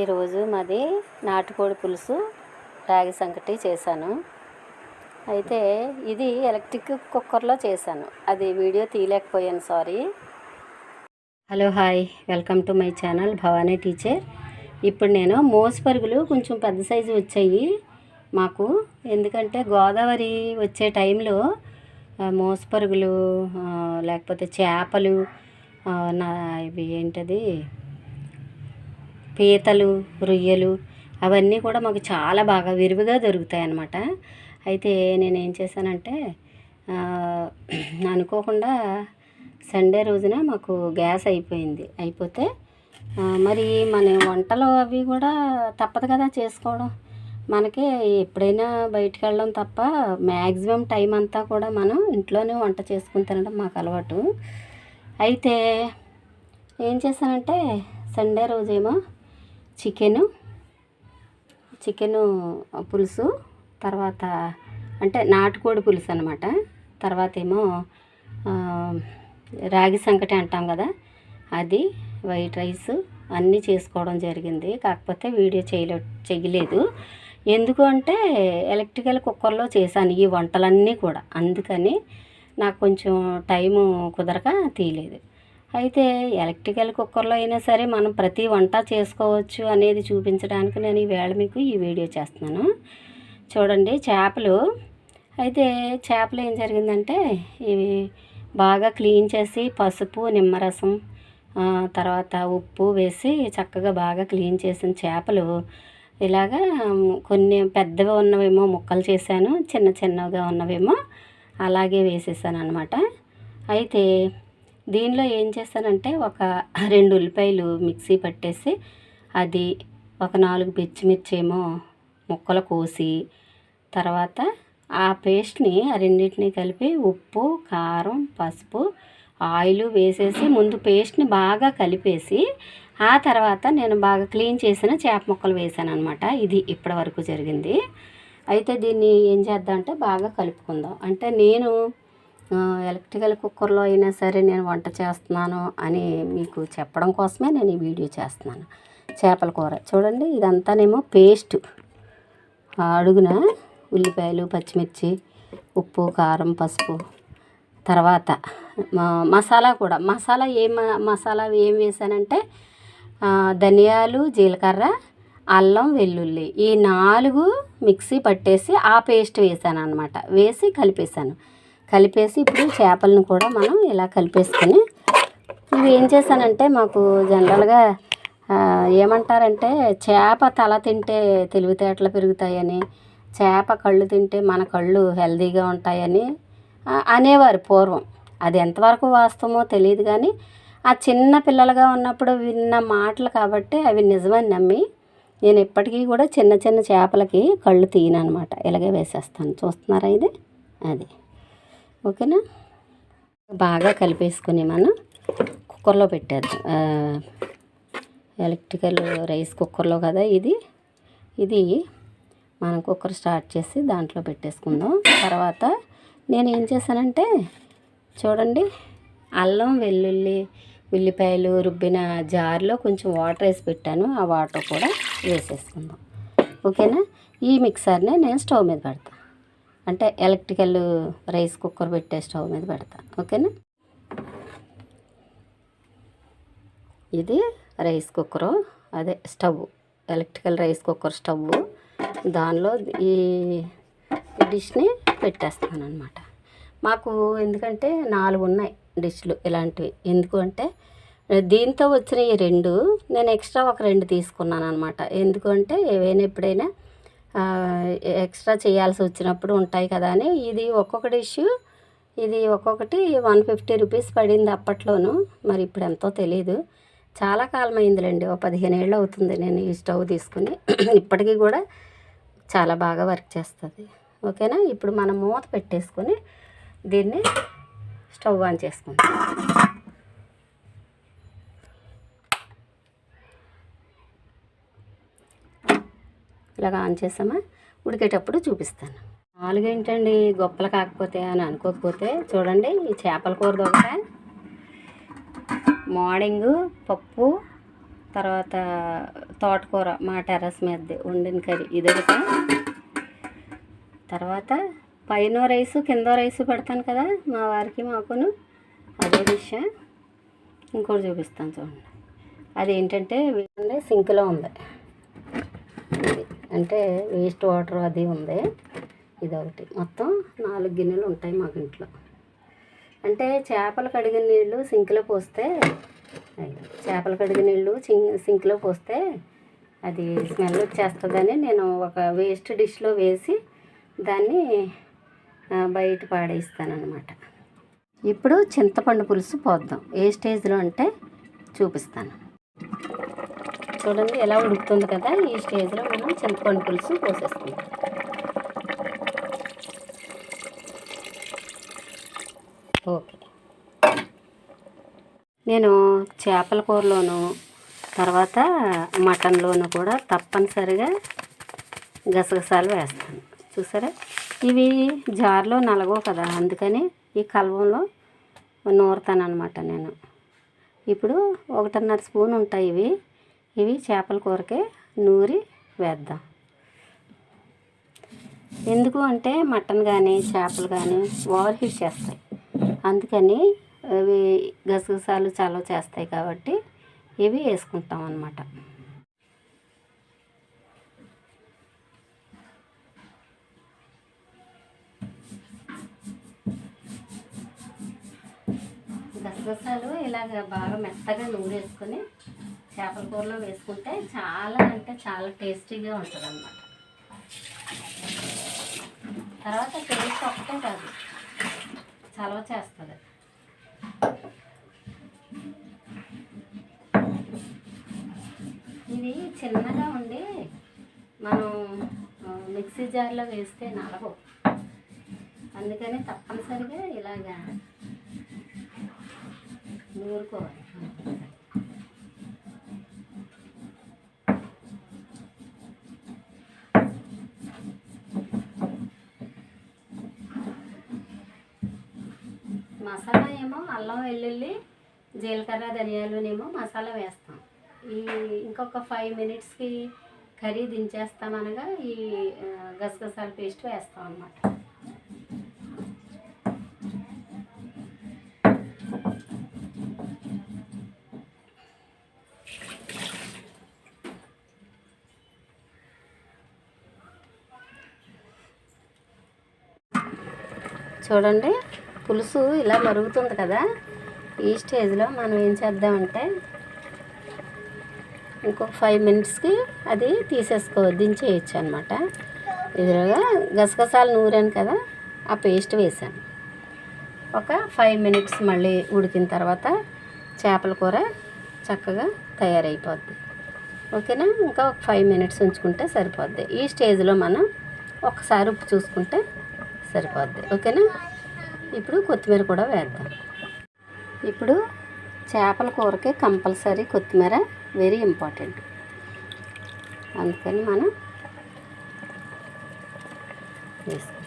ఈరోజు మాది నాటుకోడి పులుసు రాగి సంకటి చేశాను. అయితే ఇది ఎలక్ట్రిక్ కుక్కర్లో చేశాను. అది video తీయలేకపోయాను sorry. Hello hi. Welcome to my channel Bhavani teacher. ఇప్పుడు నేను మోసపరుగులు కొంచెం పెద్ద సైజు వచ్చాయి మాకు. ఎందుకంటే గోదావరి వచ్చే టైంలో మోసపరుగులు లేకపోతే చేపలు నా ఇవి ఏంటది? పీతలు రొయ్యలు అవన్నీ కూడా మాకు చాలా బాగా విరివిగా దొరుకుతాయి అన్నమాట అయితే నేను ఏం చేశానంటే అనుకోకుండా సండే రోజున మాకు గ్యాస్ అయిపోయింది. అయిపోతే మరి మన వంటలు అవి కూడా తప్పదు కదా చేసుకోవడం. మనకి ఎప్పుడైనా బయటికి వెళ్ళడం తప్ప మ్యాక్సిమం టైం అంతా కూడా మనం ఇంట్లోనే వంట చేసుకుని తినడం మాకు అలవాటు. అయితే ఏం చేశానంటే సండే రోజేమో చికెను చికెను పులుసు తర్వాత అంటే నాటుకోడి పులుసు అనమాట తర్వాత ఏమో రాగి సంకటి అంటాం కదా అది వైట్ రైస్ అన్నీ చేసుకోవడం జరిగింది. కాకపోతే వీడియో చేయలే చేయలేదు. ఎందుకు అంటే ఎలక్ట్రికల్ కుక్కర్లో చేశాను ఈ వంటలన్నీ కూడా. అందుకని నాకు కొంచెం టైము కుదరక తీయలేదు. అయితే ఎలక్ట్రికల్ కుక్కర్లో అయినా సరే మనం ప్రతి వంట చేసుకోవచ్చు అనేది చూపించడానికి నేను ఈవేళ మీకు ఈ వీడియో చేస్తున్నాను. చూడండి చేపలు. అయితే చేపలు ఏం జరిగిందంటే ఇవి బాగా క్లీన్ చేసి పసుపు నిమ్మరసం తర్వాత ఉప్పు వేసి చక్కగా బాగా క్లీన్ చేసిన చేపలు. ఇలాగా కొన్ని పెద్దవి ఉన్నవేమో ముక్కలు చేశాను చిన్న చిన్నగా ఉన్నవేమో అలాగే వేసేసాను అనమాట అయితే దీనిలో ఏం చేశానంటే ఒక రెండు ఉల్లిపాయలు మిక్సీ పట్టేసి అది ఒక నాలుగు పచ్చిమిర్చి ఏమో ముక్కలు కోసి తర్వాత ఆ పేస్ట్ని ఆ రెండింటిని కలిపి ఉప్పు కారం పసుపు ఆయిల్ వేసేసి ముందు పేస్ట్ని బాగా కలిపేసి ఆ తర్వాత నేను బాగా క్లీన్ చేసిన చేప ముక్కలు వేసాను అనమాట ఇది ఇప్పటి వరకు జరిగింది. అయితే దీన్ని ఏం చేద్దాం అంటే బాగా కలుపుకుందాం. అంటే నేను ఎలక్ట్రికల్ కుక్కర్లో అయినా సరే నేను వంట చేస్తున్నాను అని మీకు చెప్పడం కోసమే నేను ఈ వీడియో చేస్తున్నాను. చేపల కూర. చూడండి ఇదంతానేమో పేస్ట్. అడుగున ఉల్లిపాయలు పచ్చిమిర్చి ఉప్పు కారం పసుపు. తర్వాత మసాలా కూడా. మసాలా ఏం మసాలా ఏం వేసానంటే ధనియాలు జీలకర్ర అల్లం వెల్లుల్లి. ఈ నాలుగు మిక్సీ పట్టేసి ఆ పేస్ట్ వేసాను అనమాట వేసి కలిపేసాను కలిపేసి ఇప్పుడు చేపలను కూడా మనం ఇలా కలిపేసుకొని ఇవి ఏం చేశానంటే మాకు జనరల్గా ఏమంటారంటే చేప తల తింటే తెలివితేటలు పెరుగుతాయని చేప కళ్ళు తింటే మన కళ్ళు హెల్దీగా ఉంటాయని అనేవారు పూర్వం. అది ఎంతవరకు వాస్తవమో తెలియదు కానీ ఆ చిన్న పిల్లలుగా ఉన్నప్పుడు విన్న మాటలు కాబట్టి అవి నిజమని నమ్మి నేను ఇప్పటికీ కూడా చిన్న చిన్న చేపలకి కళ్ళు తీయను అనమాట ఇలాగే వేసేస్తాను. చూస్తున్నారా ఇది? అది. ఓకేనా? బాగా కలిపేసుకుని మనం కుక్కర్లో పెట్టేద్దాం. ఎలక్ట్రికల్ రైస్ కుక్కర్లో కదా ఇది? ఇది మనం కుక్కర్ స్టార్ట్ చేసి దాంట్లో పెట్టేసుకుందాం. తర్వాత నేను ఏం చేశానంటే చూడండి అల్లం వెల్లుల్లి ఉల్లిపాయలు రుబ్బిన జార్లో కొంచెం వాటర్ వేసి పెట్టాను. ఆ వాటర్ కూడా వేసేసుకుందాం. ఓకేనా? ఈ మిక్సర్ని నేను స్టవ్ మీద పెడతాను అంటే ఎలక్ట్రికల్ రైస్ కుక్కర్ పెట్టే స్టవ్ మీద పెడతా. ఓకేనా? ఇది రైస్ కుక్కరు. అదే stove electrical rice cooker stove. దానిలో ఈ డిష్ని పెట్టేస్తాను అనమాట మాకు ఎందుకంటే నాలుగు ఉన్నాయి డిష్లు ఇలాంటివి. ఎందుకు అంటే దీంతో వచ్చిన ఈ రెండు నేను ఎక్స్ట్రా ఒక రెండు తీసుకున్నాను అనమాట ఎందుకంటే ఏవైనా ఎప్పుడైనా ఎక్స్ట్రా చేయాల్సి వచ్చినప్పుడు ఉంటాయి కదా అని. ఇది ఒక్కొక్క డిష్ ఇది ఒక్కొక్కటి వన్ ఫిఫ్టీ రూపీస్ పడింది అప్పట్లోను. మరి ఇప్పుడు ఎంతో తెలియదు చాలా కాలం అయిందిలేండి ఓ పదిహేను ఏళ్ళు అవుతుంది నేను ఈ స్టవ్ తీసుకుని. ఇప్పటికీ కూడా చాలా బాగా వర్క్ చేస్తుంది. ఓకేనా? ఇప్పుడు మనం మూత పెట్టేసుకొని దీన్ని స్టవ్ ఆన్ చేసుకుందాం. ఇలాగ ఆన్ చేసామా? ఉడికేటప్పుడు చూపిస్తాను. నాలుగేంటండి గొప్పలు కాకపోతే అని అనుకోకపోతే చూడండి ఈ చేపల కూర దొరక. మార్నింగ్ పప్పు తర్వాత తోటకూర మా టెర్రస్ మీద వండిన కర్రీ ఇదొకటి తర్వాత పైన రైసు కింద రైసు పెడతాను కదా మా వారికి మాకును. అదే డిష్. ఇంకోటి చూపిస్తాను చూడండి. అదేంటంటే ఏంటంటే సింక్లో ఉంది. అంటే వేస్ట్ వాటర్ అది ఉంది. ఇదొకటి. మొత్తం నాలుగు గిన్నెలు ఉంటాయి మాకు ఇంట్లో. అంటే చేపలు కడిగిన నీళ్ళు సింక్లో పోస్తే చేపలు కడిగిన నీళ్ళు సింక్లో పోస్తే అది స్మెల్ వచ్చేస్తుందని నేను ఒక వేస్ట్ డిష్లో వేసి దాన్ని బయట పాడేస్తాను ఇప్పుడు చింతపండు పులుసు పోద్దాం. ఏ స్టేజ్లో అంటే చూపిస్తాను. చూడండి ఎలా ఉడుకుతుంది కదా ఈ స్టేజ్లో మనం చింతపండు పులుసు పోసేస్తాం ఓకే. నేను చేపల కూరలోను తర్వాత మటన్లోను కూడా తప్పనిసరిగా గసగసాలు వేస్తాను. చూసారా? ఇవి జార్లో నలగవు కదా అందుకని ఈ కలవంలో నూరుతాను అనమాట నేను. ఇప్పుడు ఒకటిన్నర స్పూన్ ఉంటాయి ఇవి. ఇవి చేపల కూరకే నూరి వేద్దాం. ఎందుకు అంటే మటన్ కానీ చేపలు కానీ ఓవర్ హీట్ చేస్తాయి. అందుకని అవి గసగసాలు చాలా చేస్తాయి కాబట్టి ఇవి వేసుకుంటాం అన్నమాట. గసగసాలు ఇలాగ బాగా మెత్తగా నూరేసుకొని చేపల కూరలో వేసుకుంటే చాలా అంటే చాలా టేస్టీగా ఉంటుంది అన్నమాట తర్వాత టేస్ట్ ఒకటే కాదు చలవ చేస్తుంది. ఇది చిన్నగా ఉండి మనం మిక్సీ జార్లో వేస్తే నలగవు అందుకని తప్పనిసరిగా ఇలాగా నూరుకోవాలి. ఏమో అల్లం వెల్లుల్లి జీలకర్ర ధనియాలునేమో మసాలా వేస్తాం. ఈ ఇంకొక ఫైవ్ మినిట్స్కి కర్రీ దించేస్తామనగా ఈ గసగసాల పేస్ట్ వేస్తాం అన్నమాట. చూడండి. పులుసు ఇలా మరుగుతుంది కదా ఈ స్టేజ్లో మనం ఏం చేద్దామంటే ఇంకొక ఫైవ్ మినిట్స్కి అది తీసేసుకో దించేయచ్చు అనమాట ఇదిగా గసగసాలు నూరాను కదా ఆ పేస్ట్ వేసాను. ఒక ఫైవ్ మినిట్స్ మళ్ళీ ఉడికిన తర్వాత చేపల కూర చక్కగా తయారైపోద్ది. ఓకేనా? ఇంకా ఒక ఫైవ్ మినిట్స్ ఉంచుకుంటే సరిపోద్ది. ఈ స్టేజ్లో మనం ఒకసారి ఉప్పు చూసుకుంటే సరిపోద్ది. ఓకేనా? ఇప్పుడు కొత్తిమీర కూడా వేద్దాం. ఇప్పుడు చేపల కూరకి కంపల్సరీ కొత్తిమీర వెరీ ఇంపార్టెంట్. అందుకని మనం వేసుకుంటాం